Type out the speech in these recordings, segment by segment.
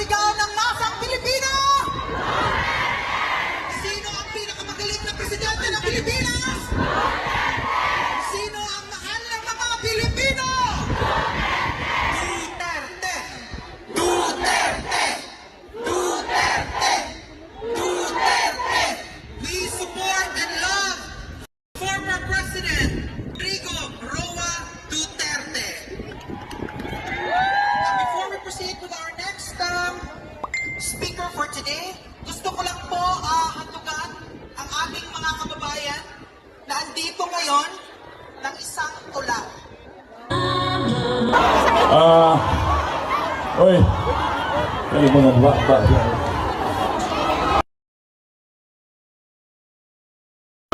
sigaw ng masang Pilipino? Sino ang pinakamagaling na presidente ng Pilipinas? Today, gusto ko lang po uh, handugan ang ating mga kababayan na andito ngayon ng isang tula. Ah, oy. Ay, mga ba.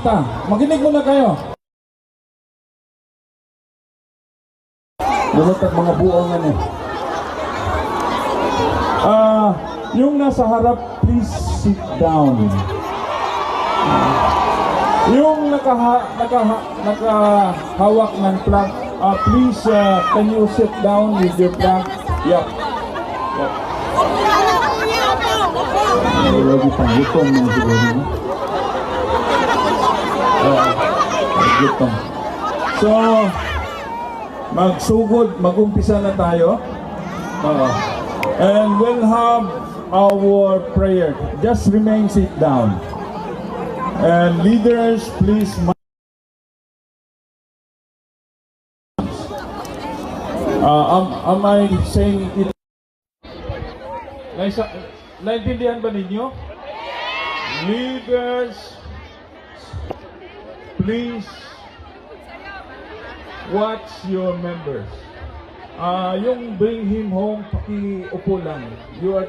Ta, makinig muna kayo. Lulot at mga buong ano. Ah, yung nasa harap, please sit down. Yung nakaha, nakaha, nakahawak ng flag, uh, please, uh, can you sit down with your flag? Yep. Yep. Ay, lagi pang gutom siguro. Ah. So, magsugod, magumpisa na tayo. Oo. and we'll have our prayer. Just remain sit down. And leaders, please. Uh, am, am I saying it? Naisa, naintindihan ba ninyo? Leaders, please watch your members. Ah, yung bring him home, pakiupo lang. You are...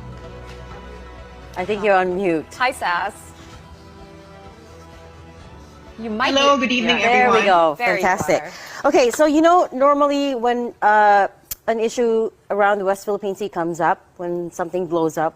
I think you're on mute. Hi, Sass. You might Hello, be- good evening, Yeah. There we go. Very Fantastic. clever. Okay, so you know, normally when uh, an issue around the West Philippine Sea comes up, when something blows up,